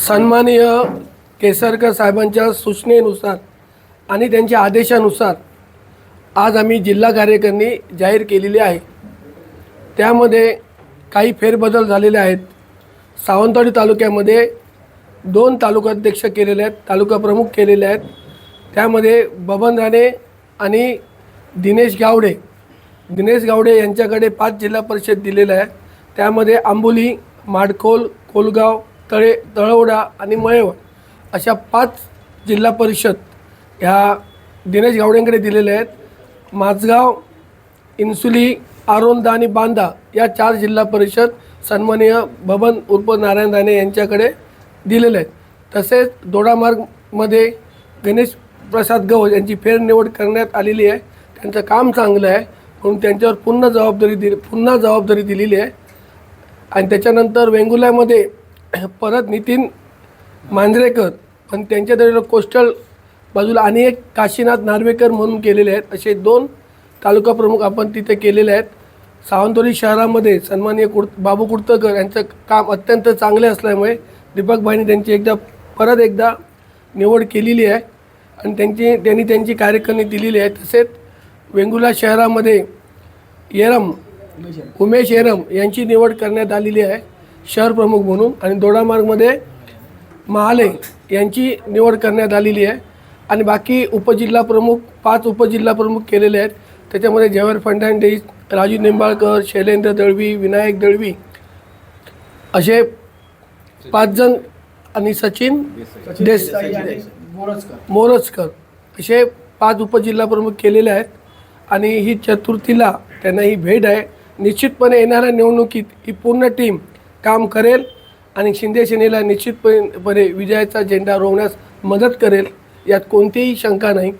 सन्माननीय केसरकर साहेबांच्या सूचनेनुसार आणि त्यांच्या आदेशानुसार आज आम्ही जिल्हा कार्यकारिणी जाहीर केलेली आहे. त्यामध्ये काही फेरबदल झालेले आहेत. सावंतवाडी तालुक्यामध्ये दोन तालुकाध्यक्ष केलेले आहेत तालुका प्रमुख केलेले आहेत. त्यामध्ये बबन राणे आणि दिनेश गावडे. दिनेश गावडे यांच्याकडे पाच जिल्हा परिषद दिलेल्या आहेत. त्यामध्ये आंबोली माडखोल कोलगाव तळे तळवडा आणि मळेवळ अशा पाच जिल्हा परिषद ह्या दिनेश गावडेंकडे दिलेल्या आहेत. माझगाव इन्सुली आरोंदा आणि बांदा या चार जिल्हा परिषद सन्माननीय बबन उर्फ नारायण राणे यांच्याकडे दिलेले आहेत. तसेच दोडामार्गमध्ये गणेश प्रसाद गवळ यांची फेरनिवड करण्यात आलेली आहे. त्यांचं काम चांगलं आहे. म्हणून त्यांच्यावर पुन्हा जबाबदारी दिली पुन्हा जबाबदारी दिलेली आहे. आणि त्याच्यानंतर वेंगुल्यामध्ये परत नितीन मांजरेकर पण त्यांच्या कोस्टल बाजूला आणि एक काशीनाथ नार्वेकर म्हणून केलेले आहेत. असे दोन तालुका प्रमुख आपण तिथे केलेले आहेत. सावंतवाडी शहरामध्ये सन्माननीय कुड बाबू कुडतकर यांचं काम अत्यंत चांगले असल्यामुळे दीपकभाईंनी त्यांची एकदा परत एकदा निवड केलेली आहे. आणि त्यांची त्यांनी त्यांची कार्यकारिणी दिलेली आहे. तसेच वेंगुर्ला शहरामध्ये येरम उमेश येरम यांची निवड करण्यात आलेली आहे. शहर प्रमुख म्हणून आणि दोडामार्गमध्ये महाले यांची निवड करण्यात आलेली आहे. आणि बाकी उपजिल्हा प्रमुख पाच उपजिल्हा प्रमुख केलेले आहेत. त्याच्यामध्ये जवाहर फर्नांडिस राजू निंबाळकर शैलेंद्र दळवी विनायक दळवी असे पाच जण आणि सचिन देस मोरजकर असे पाच उपजिल्हा प्रमुख केलेले आहेत. आणि ही चतुर्थीला त्यांना ही भेट आहे. निश्चितपणे येणाऱ्या निवडणुकीत ही पूर्ण टीम काम करेल आणि शिंदे सेनेला निश्चितपणे विजयाचा झेंडा रोवण्यास मदत करेल यात कोणतीही शंका नाही.